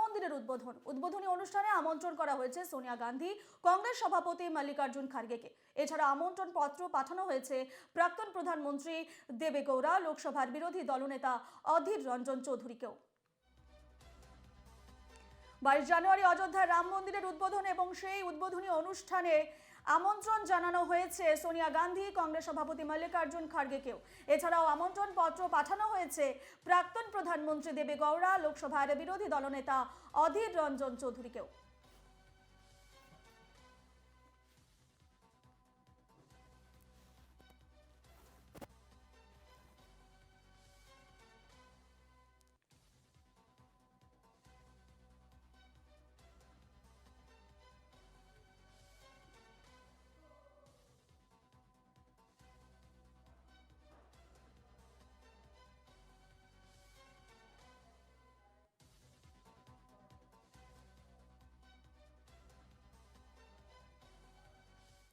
মন্দিরের উদ্বোধন। উদ্বোধনী অনুষ্ঠানে আমন্ত্রণ করা হয়েছে সোনিয়া গান্ধী, কংগ্রেস সভাপতি মল্লিকার্জুন খার্গেকে। এছাড়া আমন্ত্রণ পত্র পাঠানো হয়েছে প্রাক্তন প্রধানমন্ত্রী দেবেগৌড়া লোকসভার বিরোধী দলনেতা অধীর রঞ্জন চৌধুরীকেও। বাইশ জানুয়ারি অযোধ্যায় রাম মন্দিরের উদ্বোধন এবং সেই উদ্বোধনী অনুষ্ঠানে আমন্ত্রণ জানানো হয়েছে সোনিয়া গান্ধী, কংগ্রেস সভাপতি মল্লিকার্জুন খার্গেকেও। এছাড়াও আমন্ত্রণ পত্র পাঠানো হয়েছে প্রাক্তন প্রধানমন্ত্রী দেবে গৌড়া, লোকসভার বিরোধী দলনেতা অধীর রঞ্জন চৌধুরীকেও।